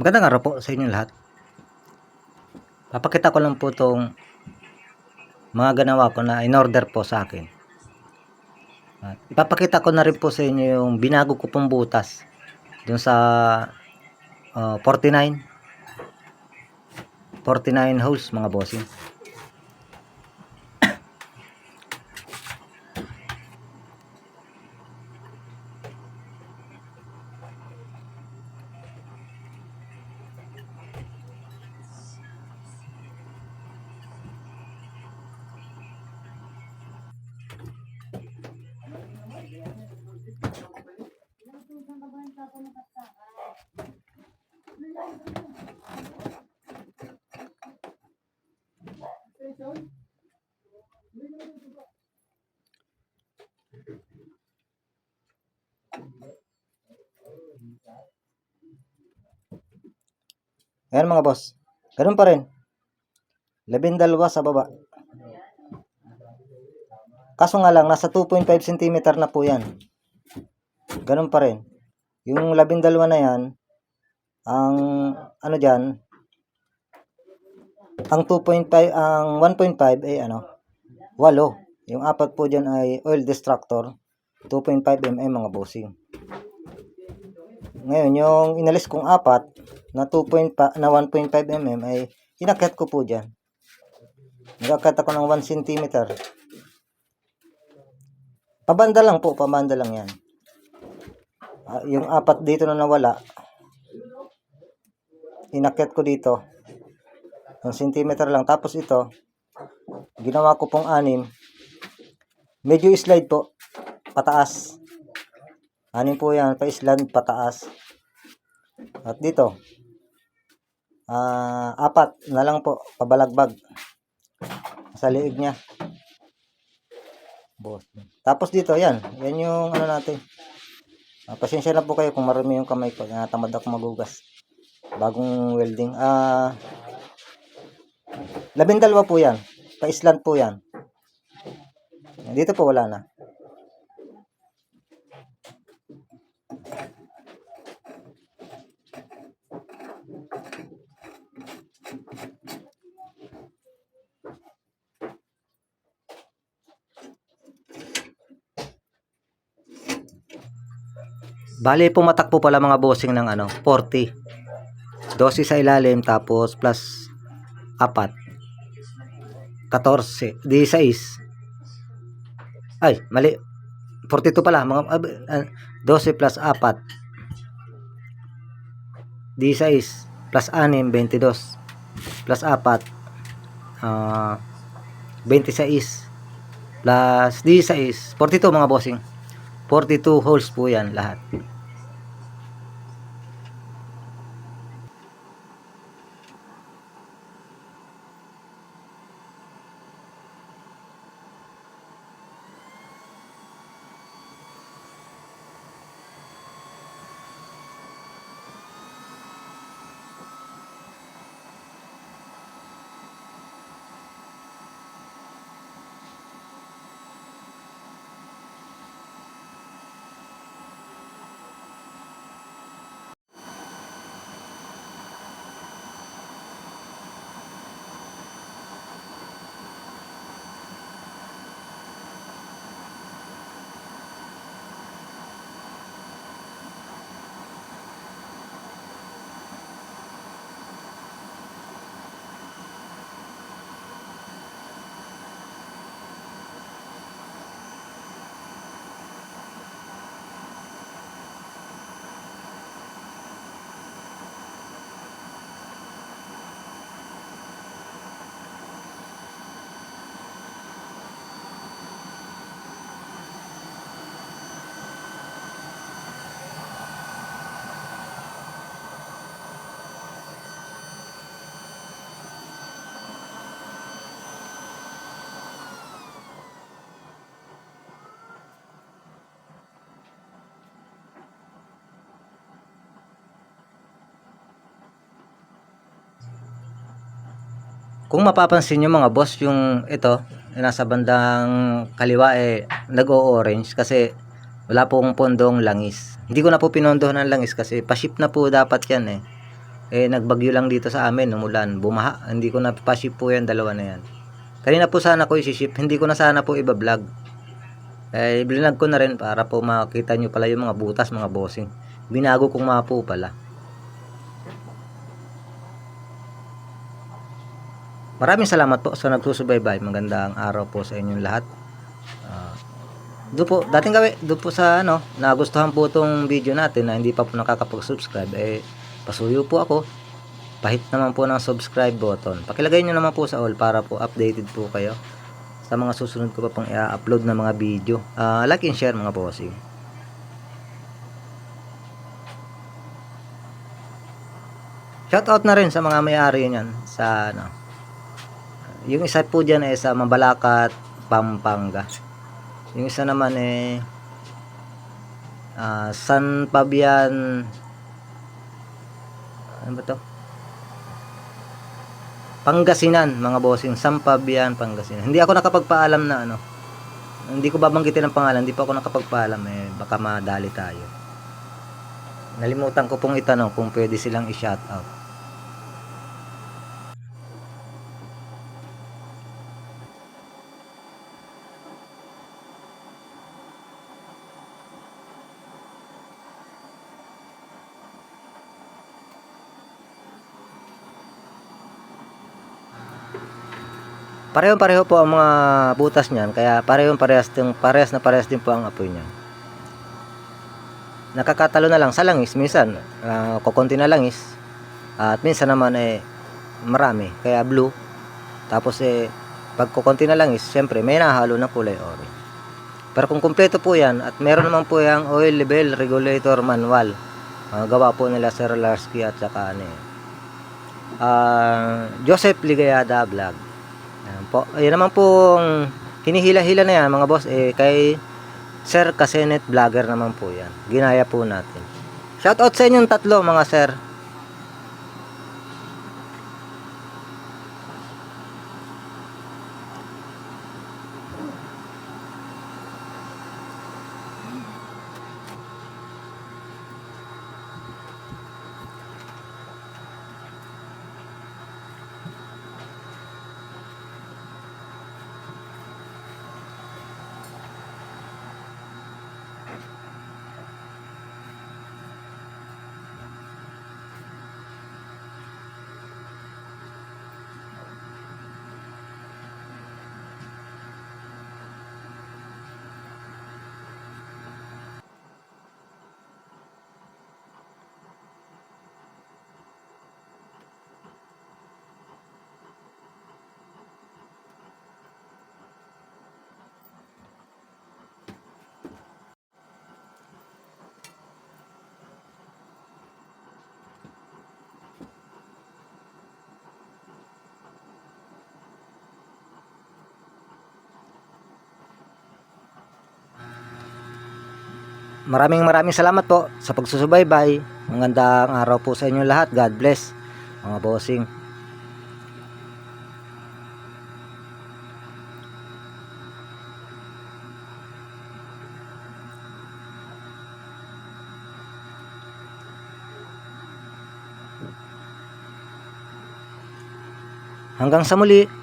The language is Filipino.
Magandang araw po sa inyo lahat. Papakita ko lang po itong mga ganawa ko na in-order po sa akin. Ipapakita ko na rin po sa inyo yung binago ko pong butas dun sa uh, 49 49 holes mga bossing. Ayan mga boss. Ganun pa rin. Labindalwa sa baba. Kaso nga lang, nasa 2.5 cm na po yan. Ganun pa rin. Yung labindalwa na yan, ang ano dyan, ang 2.5, ang 1.5 ay ano, walo. Yung apat po dyan ay oil distractor, 2.5 mm mga bossing. Ngayon, yung inalis kong apat, na 2 point pa, na 1.5 mm ay inakyat ko po dyan. Nagakyat ako ng 1 cm. Pabanda lang po, pabanda lang yan. Ah, yung apat dito na nawala, inakyat ko dito. 1 cm lang. Tapos ito, ginawa ko pong anim. Medyo slide po, pataas. Anim po yan, pa-slide pataas. At dito, ah apat na lang po, pabalagbag. Sa liig niya. Boss. Tapos dito, yan. Yan yung ano natin. Ah, pasensya na po kayo kung marami yung kamay ko. Natamad ako magugas. Bagong welding. Ah, labindalwa po yan. Pa-island po yan. Dito po wala na. Bale, pumatak po pala mga bossing ng ano, 40. 12 sa ilalim tapos plus 4. 14, 16. Ay, mali. 42 pala, mga ah, 12 plus 4. 16 plus 6, 22. Plus 4, ah 26 plus 16, 42 mga bossing. 42 holes po yan lahat. Kung mapapansin nyo mga boss, yung ito, nasa bandang kaliwa eh, nag-o-orange kasi wala pong pondong langis. Hindi ko na po pinondohan ng langis kasi pa-ship na po dapat yan eh. Eh, nagbagyo lang dito sa amin, umulan, bumaha. Hindi ko na pa-ship po yan, dalawa na yan. Kanina po sana ko isi-ship, hindi ko na sana po iba-vlog. Eh, blinag ko na rin para po makita nyo pala yung mga butas, mga bossing. Binago kong mga po pala. Maraming salamat po sa nagsusubaybay. Magandang araw po sa inyong lahat. Ah, doon po, dating gawi, doon po sa ano, nagustuhan po itong video natin na hindi pa po nakakapag-subscribe, eh, pasuyo po ako. Pahit naman po ng subscribe button. Pakilagay nyo naman po sa all para po updated po kayo sa mga susunod ko pa pong i-upload na mga video. Ah, like and share mga bossing. Shoutout na rin sa mga may-ari niyan sa ano. Yung isa po diyan ay sa Mabalacat, Pampanga. Yung isa naman eh ah, San Fabian ano ba to? Pangasinan, mga bossing. San Fabian, Pangasinan. Hindi ako nakapagpaalam na ano. Hindi ko babanggitin ang pangalan. Hindi pa ako nakapagpaalam eh. Baka madali tayo. Nalimutan ko pong itanong kung pwede silang i-shoutout. Parehong-pareho po ang mga butas niyan, kaya parehong-parehas din, parehas na parehas din po ang apoy niyan. Nakakatalo na lang sa langis, minsan uh, kukunti na langis, at minsan naman eh marami, kaya blue. Tapos eh pag kukunti na langis, syempre may nahalo na kulay orange. Pero kung kumpleto po yan, at meron naman po yung oil level regulator manual, uh, gawa po nila Sir Larsky at saka ano ah, Joseph Ligayada Vlog. Ayan po. Ayan naman pong hinihila-hila na yan mga boss. Eh, kay Sir Kasenet Vlogger naman po yan. Ginaya po natin. Shoutout sa inyong tatlo mga sir. Maraming maraming salamat po sa pagsusubaybay. Magandang araw po sa inyo lahat. God bless. Mga bossing. Hanggang sa muli.